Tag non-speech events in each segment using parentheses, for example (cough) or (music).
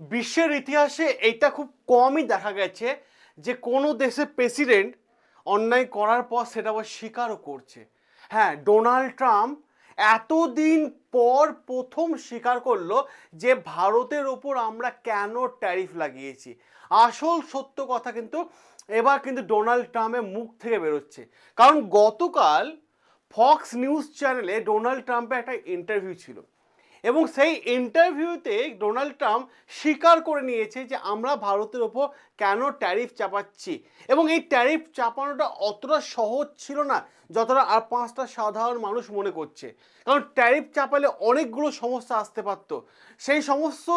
বিশ্বের ইতিহাসে এইটা খুব কমই দেখা গেছে যে কোনো দেশের প্রেসিডেন্ট অন্যায় করার পর সেটা আবার স্বীকারও করছে। হ্যাঁ ডোনাল্ড ট্রাম্প এতদিন পর প্রথম স্বীকার করল যে ভারতের ওপর আমরা কেন ট্যারিফ লাগিয়েছি। আসল সত্য কথা কিন্তু এবার কিন্তু ডোনাল্ড ট্রাম্পের মুখ থেকে বেরোচ্ছে। কারণ গতকাল ফক্স নিউজ চ্যানেলে ডোনাল্ড ট্রাম্পের একটা ইন্টারভিউ ছিল। এবং সেই ইন্টারভিউতে ডোনাল্ড ট্রাম্প স্বীকার করে নিয়েছে যে আমরা ভারতের ওপর কেন ট্যারিফ চাপাচ্ছি। এবং এই ট্যারিফ চাপানোটা অতটা সহজ ছিল না, যতটা আর পাঁচটা সাধারণ মানুষ মনে করছে। কারণ ট্যারিফ চাপালে অনেকগুলো সমস্যা আসতে পারতো। সেই সমস্ত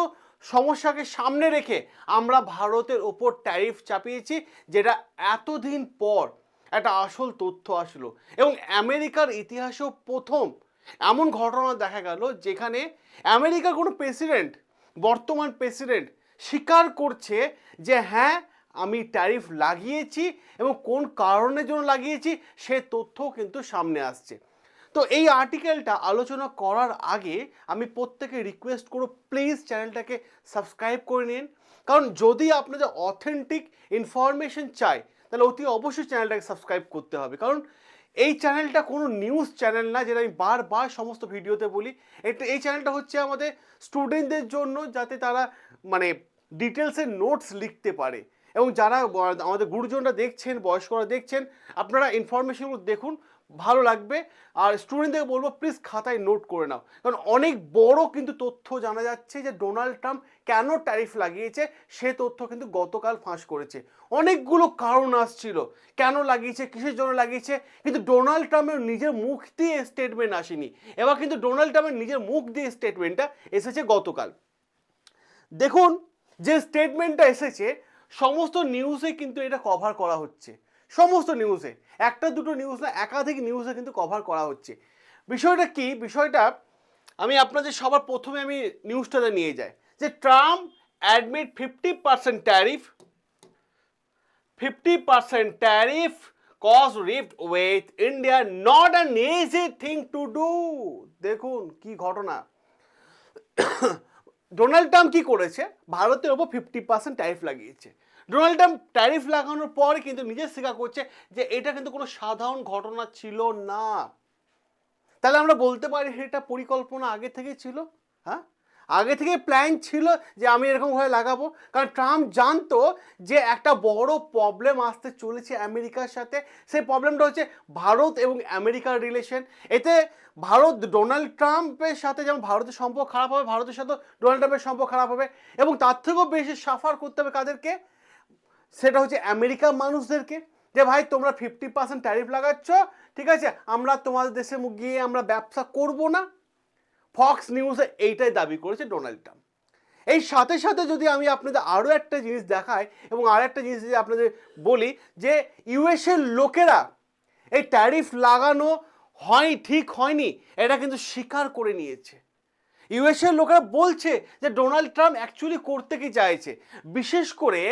সমস্যাকে সামনে রেখে আমরা ভারতের ওপর ট্যারিফ চাপিয়েছি, যেটা এতদিন পর একটা আসল তথ্য আসলো। এবং আমেরিকার ইতিহাসেও প্রথম এমন ঘটনা দেখা গেল যেখানে আমেরিকার কোনো প্রেসিডেন্ট, বর্তমান প্রেসিডেন্ট স্বীকার করছে যে হ্যাঁ আমি ট্যারিফ লাগিয়েছি এবং কোন কারণের জন্য লাগিয়েছি সে তথ্য কিন্তু সামনে আসছে। তো এই আর্টিকেলটা আলোচনা করার আগে আমি প্রত্যেকে রিকোয়েস্ট করব, প্লিজ চ্যানেলটাকে সাবস্ক্রাইব করে নিন। কারণ যদি আপনাদের অথেন্টিক ইনফরমেশন চাই, তাহলে অতি অবশ্যই চ্যানেলটাকে সাবস্ক্রাইব করতে হবে। কারণ এই চ্যানেলটা কোনো নিউজ চ্যানেল না, যেটা আমি বারবার সমস্ত ভিডিওতে বলি। এটা, এই চ্যানেলটা হচ্ছে আমাদের স্টুডেন্টদের জন্য, যাতে তারা মানে ডিটেলসের নোটস লিখতে পারে। এবং যারা, আমাদের গুরুজনরা দেখছেন, বয়স্করা দেখছেন, আপনারা ইনফরমেশনগুলো দেখুন। ভালো লাগবে। আর স্টুডেন্টদের বলব প্লিজ খাতায় নোট করে নাও। কারণ অনেক বড় কিন্তু তথ্য জানা যাচ্ছে যে ডোনাল্ড ট্রাম্প কেন ট্যারিফ লাগিয়েছে, সে তথ্য কিন্তু গতকাল ফাঁস করেছে। অনেকগুলো কারণ আসছিল। কেন লাগিয়েছে, কিসের জন্য লাগিয়েছে? কিন্তু ডোনাল্ড ট্রাম্পের নিজের মুখ দিয়ে স্টেটমেন্ট আসেনি। এবার কিন্তু ডোনাল্ড ট্রাম্পের নিজের মুখ দিয়ে স্টেটমেন্টটা এসেছে গতকাল। দেখুন, যে স্টেটমেন্টটা এসেছে, সমস্ত নিউজে কিন্তু এটা কভার করা হচ্ছে। সমস্ত নিউজে একটা দুটো নিউজ না, একাধিক নিউজে কিন্তু কভার করা হচ্ছে। বিষয়টা কি? বিষয়টা আমি আপনাদের সবার প্রথমে আমি নিউজটাতে নিয়ে যাই। যে Trump admit fifty percent tariff fifty percent tariff cause rift with India not an easy thing to do দেখুন কি ঘটনা। (coughs) ডোনাল্ড ট্রাম্প কি করেছে? ভারতের ওপর ফিফটি পার্সেন্ট ট্যারিফ লাগিয়েছে। ডোনাল্ড ট্রাম্প ট্যারিফ লাগানোর পর কিন্তু নিজে স্বীকার করছে যে এটা কিন্তু কোনো সাধারণ ঘটনা ছিল না। তাহলে আমরা বলতে পারি এটা পরিকল্পনা আগে থেকে ছিল? হ্যাঁ? আগে থেকে প্ল্যান ছিল যে আমি এরকমভাবে লাগাবো। কারণ ট্রাম্প জানতো যে একটা বড় প্রবলেম আসতে চলেছে আমেরিকার সাথে। সেই প্রবলেমটা হচ্ছে ভারত এবং আমেরিকার রিলেশন এতে ভারত ডোনাল্ড ট্রাম্পের সাথে যেমন ভারতের সম্পর্ক খারাপ হবে, ভারতের সাথে ডোনাল্ড ট্রাম্পের সম্পর্ক খারাপ হবে। এবং তার থেকেও বেশি সাফার করতে হবে কাদেরকে? সেটা হচ্ছে আমেরিকার মানুষদেরকে যে, ভাই, তোমরা ফিফটি পার্সেন্ট ট্যারিফ লাগাচ্ছ, ঠিক আছে? আমরা তোমাদের দেশে গিয়ে আমরা ব্যবসা করব না। ফক্স নিউজে এইটাই দাবি করেছে ডোনাল্ড ট্রাম্প এই সাথে সাথে যদি আমি আপনাদের আরও একটা জিনিস দেখাই এবং আর একটা জিনিস যদি আপনাদের বলি যে, ইউএসের লোকেরা এই ট্যারিফ লাগানো হয়, ঠিক হয়নি, এটা কিন্তু স্বীকার করে নিয়েছে। ইউএসের লোকেরা বলছে যে, ডোনাল্ড ট্রাম্প অ্যাকচুয়ালি করতে কি চাইছে? বিশেষ করে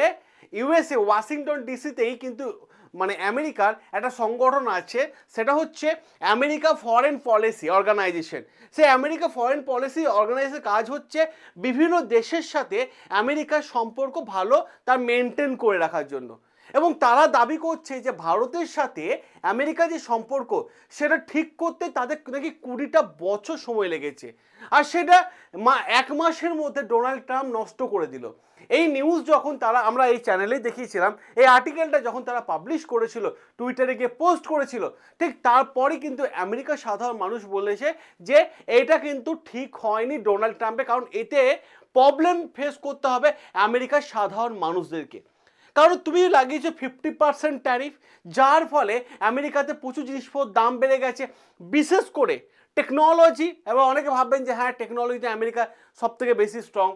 ইউএসএ, ওয়াশিংটন ডিসিতেই কিন্তু মানে আমেরিকার একটা সংগঠন আছে, সেটা হচ্ছে আমেরিকা ফরেন পলিসি অর্গানাইজেশন সে আমেরিকা ফরেন পলিসি অর্গানাইজেশন কাজ হচ্ছে বিভিন্ন দেশের সাথে আমেরিকার সম্পর্ক ভালো, তার মেনটেন করে রাখার জন্য। এবং তারা দাবি করছে যে ভারতের সাথে আমেরিকা যে সম্পর্ক, সেটা ঠিক করতে তাদের নাকি কুড়িটা বছর সময় লেগেছে। আর সেটা মা, এক মাসের মধ্যে ডোনাল্ড ট্রাম্প নষ্ট করে দিল। এই নিউজ যখন তারা, আমরা এই চ্যানেলেই দেখিয়েছিলাম, এই আর্টিকেলটা যখন তারা পাবলিশ করেছিল টুইটারে গিয়ে পোস্ট করেছিল, ঠিক তারপরে কিন্তু আমেরিকার সাধারণ মানুষ বলেছে যে এটা কিন্তু ঠিক হয়নি ডোনাল্ড ট্রাম্পে কারণ এতে প্রবলেম ফেস করতে হবে আমেরিকার সাধারণ মানুষদেরকে। কারণ তুমি লাগিয়েছো ফিফটি পার্সেন্ট ট্যারিফ যার ফলে আমেরিকাতে প্রচুর জিনিসপত্র দাম বেড়ে গেছে। বিশেষ করে টেকনোলজি এবং অনেকে ভাববেন যে হ্যাঁ টেকনোলজিতে আমেরিকা সব থেকে বেশি স্ট্রং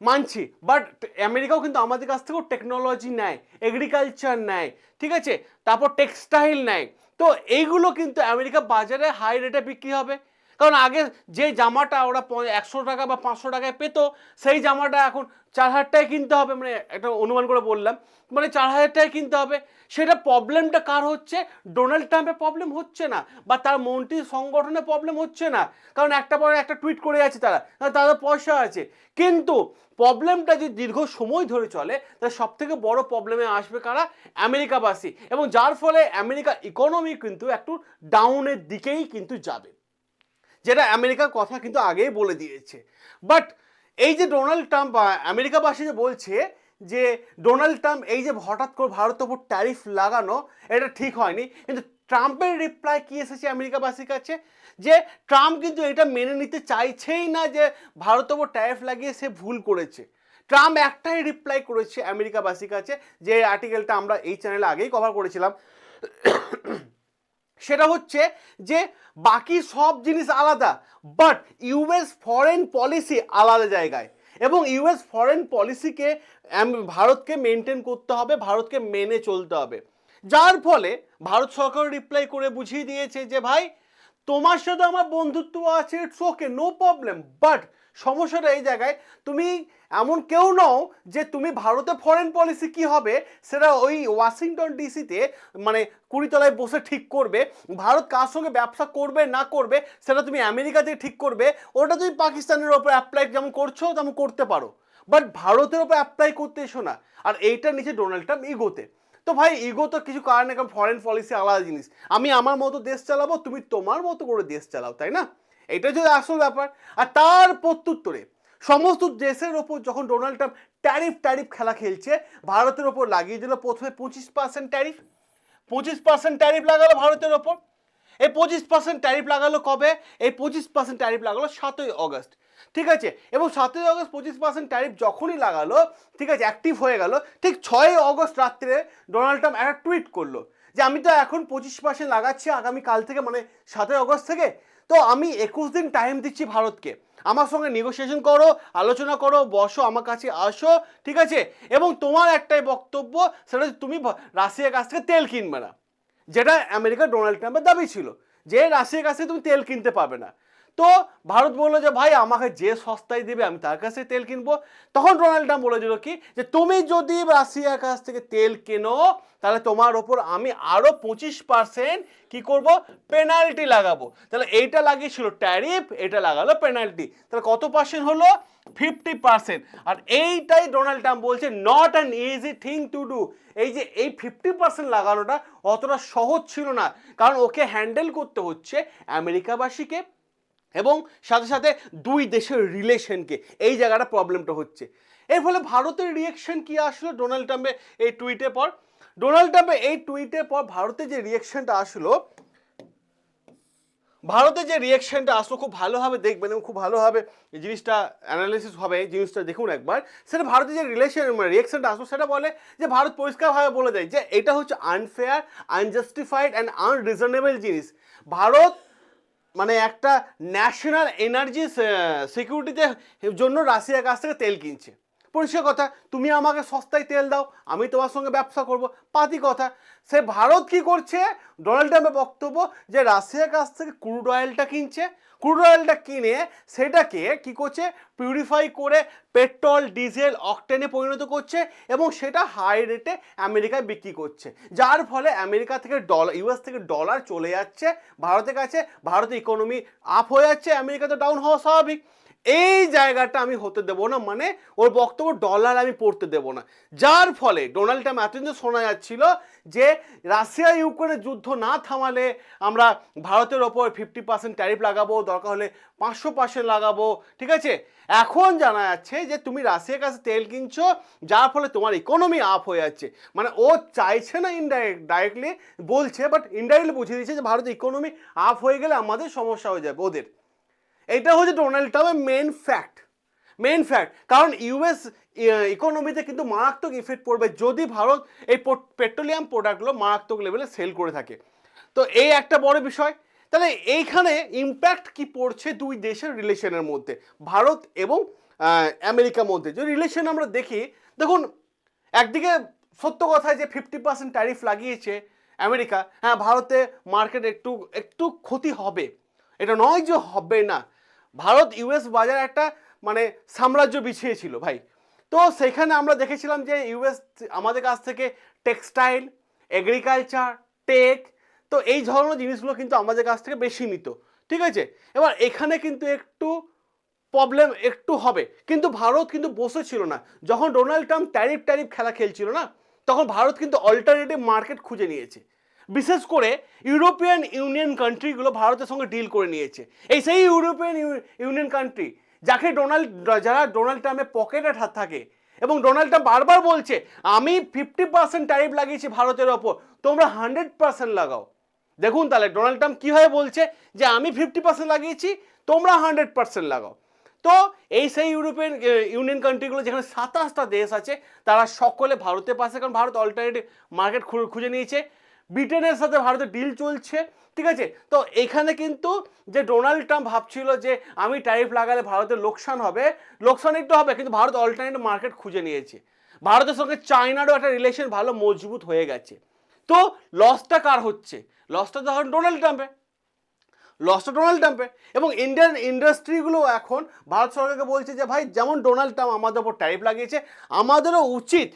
মানছি বাট আমেরিকাও কিন্তু আমাদের কাছ থেকেও টেকনোলজি নেয় এগ্রিকালচার নেয়, ঠিক আছে? তারপর টেক্সটাইল নেয়। তো এইগুলো কিন্তু আমেরিকা বাজারে হাই রেটে বিক্রি হবে। কারণ আগে যে জামাটা ওরা একশো টাকা বা পাঁচশো টাকায় পেত, সেই জামাটা এখন চার হাজার টাকায় কিনতে হবে মানে একটা অনুমান করে বললাম। মানে চার হাজার টাকায় কিনতে হবে। সেটা প্রবলেমটা কার হচ্ছে? ডোনাল্ড ট্রাম্পের প্রবলেম হচ্ছে না, বা তার মন্ত্রী সংগঠনের প্রবলেম হচ্ছে না। কারণ একটা পরে একটা টুইট করে আছে তারা তাদের পয়সা আছে। কিন্তু প্রবলেমটা যদি দীর্ঘ সময় ধরে চলে তাহলে সব থেকে বড় প্রবলেমে আসবে কারা? আমেরিকাবাসী। এবং যার ফলে আমেরিকা ইকোনমি কিন্তু একটু ডাউনের দিকেই কিন্তু যাবে। যেটা আমেরিকার কথা কিন্তু আগেই বলে দিয়েছে। বাট এই যে ডোনাল্ড ট্রাম্প আমেরিকাবাসী যে বলছে যে ডোনাল্ড ট্রাম্প এই যে হঠাৎ করে ভারতের উপর ট্যারিফ লাগানো, এটা ঠিক হয়নি। কিন্তু ট্রাম্পের রিপ্লাই কি এসেছে আমেরিকাবাসীর কাছে? যে ট্রাম্প কিন্তু এটা মেনে নিতে চাইছেই না যে ভারতের উপর ট্যারিফ লাগিয়ে সে ভুল করেছে। ট্রাম্প একটাই রিপ্লাই করেছে আমেরিকাবাসীর কাছে, যে আর্টিকেলটা আমরা এই চ্যানেলে আগেই কভার করেছিলাম। সেটা হচ্ছে যে বাকি সব জিনিস আলাদা বাট ইউএস ফরেন পলিসি আলাদা জায়গায়। এবং ইউএস ফরেন পলিসিকে ভারতকে মেনটেন করতে হবে, ভারতকে মেনে চলতে হবে। যার ফলে ভারত সরকার রিপ্লাই করে বুঝিয়ে দিয়েছে যে ভাই তোমার সাথে আমার বন্ধুত্ব আছে it's okay no problem but সমস্যাটা এই জায়গায়, তুমি এমন কেউ নও যে তুমি ভারতে ফরেন পলিসি কি হবে সেটা ওই ওয়াশিংটন ডিসিতে মানে কুড়িতলায় বসে ঠিক করবে, ভারত কার সঙ্গে ব্যবসা করবে, না করবে, সেটা তুমি আমেরিকা আমেরিকাতে ঠিক করবে, ওটা তুমি পাকিস্তানের ওপর অ্যাপ্লাই যেমন করছ, তেমন করতে পারো বাট ভারতের ওপর অ্যাপ্লাই করতে এসো না, আর এইটার নিচে ডোনাল্ড ট্রাম্প ইগোতে তো ভাই ইগো তো কিছু কারণে কারণ ফরেন পলিসি আলাদা জিনিস। আমি আমার মতো দেশ চালাবো, তুমি তোমার মতো করে দেশ চালাও, তাই না? এটা যদি আসল ব্যাপার। আর তার প্রত্যুত্তরে, সমস্ত দেশের ওপর যখন ডোনাল্ড ট্রাম্প ট্যারিফ ট্যারিফ খেলা খেলছে, ভারতের ওপর লাগিয়ে দিল প্রথমে পঁচিশ পার্সেন্ট ট্যারিফ। পঁচিশ পার্সেন্ট ট্যারিফ লাগালো ভারতের ওপর। এই পঁচিশ পার্সেন্ট ট্যারিফ লাগালো কবে? এই পঁচিশ পার্সেন্ট ট্যারিফ লাগালো সাতই অগস্ট। ঠিক আছে? এবং সাতই অগস্ট পঁচিশ পার্সেন্ট ট্যারিফ যখনই লাগালো, ঠিক আছে অ্যাক্টিভ হয়ে গেল, ঠিক ছয়ই অগস্ট রাত্রে ডোনাল্ড ট্রাম্প একটা টুইট করল যে, আমি তো এখন পঁচিশ পার্সেন্ট লাগাচ্ছি আগামীকাল থেকে মানে সাতই অগস্ট থেকে। তো আমি একুশ দিন টাইম দিচ্ছি ভারতকে। আমার সঙ্গে নেগোসিয়েশন করো, আলোচনা করো, বসো, আমার কাছে আসো, ঠিক আছে? এবং তোমার একটাই বক্তব্য, সেটা তুমি রাশিয়ার কাছ থেকে তেল কিনবে না। যেটা আমেরিকা ডোনাল্ড ট্রাম্পের দাবি ছিল, যে রাশিয়ার কাছে তুমি তেল কিনতে পারবে না। তো ভারত বলল যে, ভাই, আমাকে যে সস্তায় দেবে, আমি তার কাছে তেল কিনবো। তখন ডোনাল্ড ট্রাম্প বলে দিল কি, যে তুমি যদি রাশিয়ার কাছ থেকে তেল কেনো, তাহলে তোমার ওপর আমি আরও পঁচিশ পার্সেন্ট কী করব পেনাল্টি লাগাবো। তাহলে এইটা লাগিয়েছিল ট্যারিফ এটা লাগালো পেনাল্টি তাহলে কত পার্সেন্ট হলো? ফিফটি পার্সেন্ট আর এইটাই ডোনাল্ড ট্রাম্প বলছে not an easy thing to do এই যে, এই ফিফটি পার্সেন্ট লাগানোটা অতটা সহজ ছিল না। কারণ ওকে হ্যান্ডেল করতে হচ্ছে আমেরিকাবাসীকে। এবং সাথে সাথে দুই দেশের রিলেশনকে, এই জায়গাটা প্রবলেমটা হচ্ছে। এর ফলে ভারতের রিয়েকশন কি আসলো? ডোনাল্ড ট্রাম্পের এই টুইটের পর। ডোনাল্ড ট্রাম্পের এই টুইটের পর ভারতের যে রিয়েকশনটা আসলো, ভারতে যে রিয়েকশনটা আসলো, খুব ভালোভাবে দেখবেন এবং খুব ভালোভাবে জিনিসটা অ্যানালিসিস হবে জিনিসটা দেখুন একবার। সেটা ভারতের যে রিলেশন রিয়েকশনটা আসলো, সেটা বলে যে ভারত পরিষ্কারভাবে বলে দেয় যে এটা হচ্ছে আনফেয়ার আনজাস্টিফাইড অ্যান্ড আনরিজনেবল জিনিস। ভারত মানে একটা ন্যাশনাল এনার্জি সিকিউরিটিতে জন্য রাশিয়ার কাছ থেকে তেল কিনছে। পরিষ্কার কথা, তুমি আমাকে সস্তায় তেল দাও, আমি তোমার সঙ্গে ব্যবসা করব। পাতি কথা, সে ভারত কি করছে? ডোনাল্ড ট্রাম্পের বক্তব্য যে রাশিয়ার কাছ থেকে ক্রুড অয়েলটা কিনছে ক্রুড অয়েলটা কিনে সেটাকে কি করছে? পিউরিফাই করে পেট্রোল, ডিজেল অকটেনে পরিণত করছে এবং সেটা হাই রেটে আমেরিকায় বিক্রি করছে। যার ফলে আমেরিকা থেকে ডলার ইউএস থেকে ডলার চলে যাচ্ছে, ভারতের কাছে, ভারতের ইকোনমি আপ হয়ে যাচ্ছে, আমেরিকা তো ডাউন হওয়া স্বাভাবিক। এই জায়গাটা আমি হতে দেবো না মানে ওর বক্তব্য ডলার আমি পড়তে দেবো না। যার ফলে ডোনাল্ড ট্রাম্প এতদিন শোনা যাচ্ছিল যে রাশিয়া ইউক্রেনের যুদ্ধ না থামালে আমরা ভারতের ওপর ফিফটি পার্সেন্ট ট্যারিফ লাগাবো, দরকার হলে পাঁচশো পার্সেন্ট লাগাবো, ঠিক আছে? এখন জানা যাচ্ছে যে তুমি রাশিয়ার কাছে তেল কিনছো, যার ফলে তোমার ইকোনমি আপ হয়ে যাচ্ছে। মানে ও চাইছে না ইনডাইরেক্ট ডাইরেক্টলি বলছে বাট ইনডাইরেক্টলি বুঝিয়ে দিচ্ছে যে ভারতের ইকোনমি আপ হয়ে গেলে আমাদের সমস্যা হয়ে যাবে ওদের। এটা হচ্ছে ডোনাল্ড ট্রাম্পের মেন ফ্যাক্ট মেন ফ্যাক্ট কারণ ইউএস ইকোনমিতে কিন্তু মারাত্মক ইফেক্ট পড়বে যদি ভারত এই পেট্রোলিয়াম প্রোডাক্টগুলো মারাত্মক লেভেলে সেল করে থাকে। তো এই একটা বড় বিষয়। তাহলে এইখানে ইম্প্যাক্ট কি পড়ছে দুই দেশের রিলেশনের মধ্যে? ভারত এবং আমেরিকার মধ্যে। যদি রিলেশন আমরা দেখি, দেখুন, একদিকে সত্য কথা যে ফিফটি পার্সেন্ট ট্যারিফ লাগিয়েছে আমেরিকা হ্যাঁ ভারতে মার্কেট একটু একটু ক্ষতি হবে। এটা নয় যে হবে না। ভারত ইউএস বাজার একটা মানে সাম্রাজ্য বিছিয়েছিল ভাই। তো সেখানে আমরা দেখেছিলাম যে ইউএস আমাদের কাছ থেকে টেক্সটাইল, এগ্রিকালচার, টেক, তো এই ধরনের জিনিসগুলো কিন্তু আমাদের কাছ থেকে বেশি নিত, ঠিক আছে? এবার এখানে কিন্তু একটু প্রবলেম একটু হবে। কিন্তু ভারত কিন্তু বসেছিল না। যখন ডোনাল্ড ট্রাম্প ট্যারিফ ট্যারিফ খেলা খেলছিল না, তখন ভারত কিন্তু অল্টারনেটিভ মার্কেট খুঁজে নিয়েছে। বিশেষ করে ইউরোপিয়ান ইউনিয়ন কান্ট্রিগুলো ভারতের সঙ্গে ডিল করে নিয়েছে। এই সেই ইউরোপিয়ান ইউনিয়ন কান্ট্রি যাকে ডোনাল্ড, যারা ডোনাল্ড ট্রাম্পের পকেটে থাকে এবং ডোনাল্ড ট্রাম্প বারবার বলছে, আমি ফিফটি পার্সেন্ট ট্যারিফ লাগিয়েছি ভারতের ওপর, তোমরা হান্ড্রেড পার্সেন্ট লাগাও। দেখুন তাহলে ডোনাল্ড ট্রাম্প কীভাবে বলছে যে, আমি ফিফটি পার্সেন্ট লাগিয়েছি, তোমরা হান্ড্রেড পার্সেন্ট লাগাও। তো এই সেই ইউরোপিয়ান ইউনিয়ন কান্ট্রিগুলো যেখানে সাতাশটা দেশ আছে, তারা সকলে ভারতের পাশে, কারণ ভারত অল্টারনেটিভ মার্কেট খুঁজে নিয়েছে। ব্রিটেনের সাথে ভারতের ডিল চলছে, ঠিক আছে? তো এখানে কিন্তু যে ডোনাল্ড ট্রাম্প ভাবছিল যে আমি ট্যারিফ লাগালে ভারতের লোকসান হবে লোকসান একটু হবে, কিন্তু ভারত অল্টারনেটিভ মার্কেট খুঁজে নিয়েছে। ভারতের সঙ্গে চায়নারও একটা রিলেশন ভালো মজবুত হয়ে গেছে। তো লসটা কার হচ্ছে? লসটা তখন ডোনাল্ড ট্রাম্পে লসটা ডোনাল্ড ট্রাম্পে এবং ইন্ডিয়ান ইন্ডাস্ট্রিগুলো এখন, ভারত সরকারকে বলছে যে, ভাই, যেমন ডোনাল্ড ট্রাম্প আমাদের ওপর ট্যারিফ লাগিয়েছে, আমাদেরও উচিত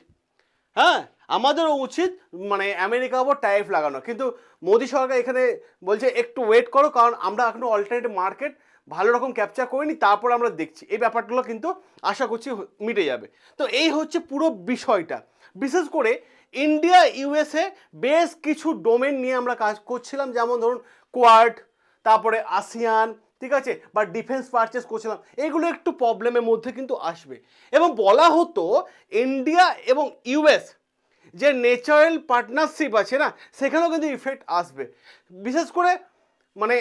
হ্যাঁ আমাদেরও উচিত মানে আমেরিকার ওপর ট্যারিফ লাগানো। কিন্তু মোদী সরকার এখানে বলছে, একটু ওয়েট করো, কারণ আমরা এখনও অল্টারনেটিভ মার্কেট ভালো রকম ক্যাপচার করিনি, তারপর আমরা দেখছি। এই ব্যাপারগুলো কিন্তু আশা করছি মিটে যাবে। তো এই হচ্ছে পুরো বিষয়টা। বিশেষ করে ইন্ডিয়া ইউএসএ বেশ কিছু ডোমেন নিয়ে আমরা কাজ করছিলাম, যেমন ধরুন কোয়াড তারপরে আসিয়ান ঠিক আছে? বা ডিফেন্স পারচেস করছিলাম। এগুলো একটু প্রবলেমের মধ্যে কিন্তু আসবে। এবং বলা হতো ইন্ডিয়া এবং ইউএস যে নেচারাল পার্টনারশিপ আছে না, সেখানেও কিন্তু ইফেক্ট আসবে। বিশেষ করে মানে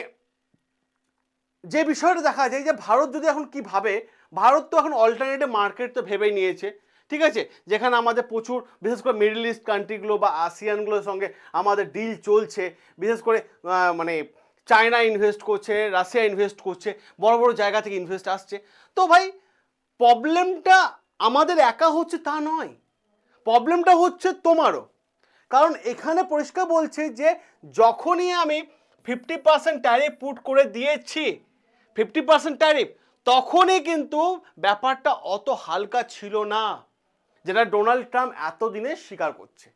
যে বিষয়টা দেখা যায় যে ভারত যদি এখন কি ভাবে, ভারত তো এখন অল্টারনেটিভ মার্কেট তো ভেবেই নিয়েছে, ঠিক আছে? যেখানে আমাদের প্রচুর, বিশেষ করে মিডল ইস্ট কান্ট্রিগুলো বা আসিয়ানগুলোর সঙ্গে আমাদের ডিল চলছে, বিশেষ করে মানে চায়না ইনভেস্ট করছে রাশিয়া ইনভেস্ট করছে, বড় বড় জায়গা থেকে ইনভেস্ট আসছে। তো ভাই প্রবলেমটা আমাদের একা হচ্ছে তা নয়। প্রবলেমটা হচ্ছে তোমারও। কারণ এখানে পরিষ্কার বলছে যে, যখনই আমি ফিফটি পার্সেন্ট ট্যারিফ পুট করে দিয়েছি ফিফটি পার্সেন্ট ট্যারিফ তখনই কিন্তু ব্যাপারটা অত হালকা ছিল না, যেটা ডোনাল্ড ট্রাম্প এতদিনে স্বীকার করছে।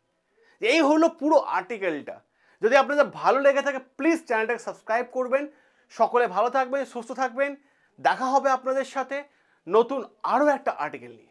এই হলো পুরো আর্টিকেলটা যদি আপনাদের ভালো লেগে থাকে প্লিজ চ্যানেলটাকে সাবস্ক্রাইব করবেন। সকলে ভালো থাকবেন, সুস্থ থাকবেন। দেখা হবে আপনাদের সাথে নতুন আরও একটা আর্টিকেল নিয়ে।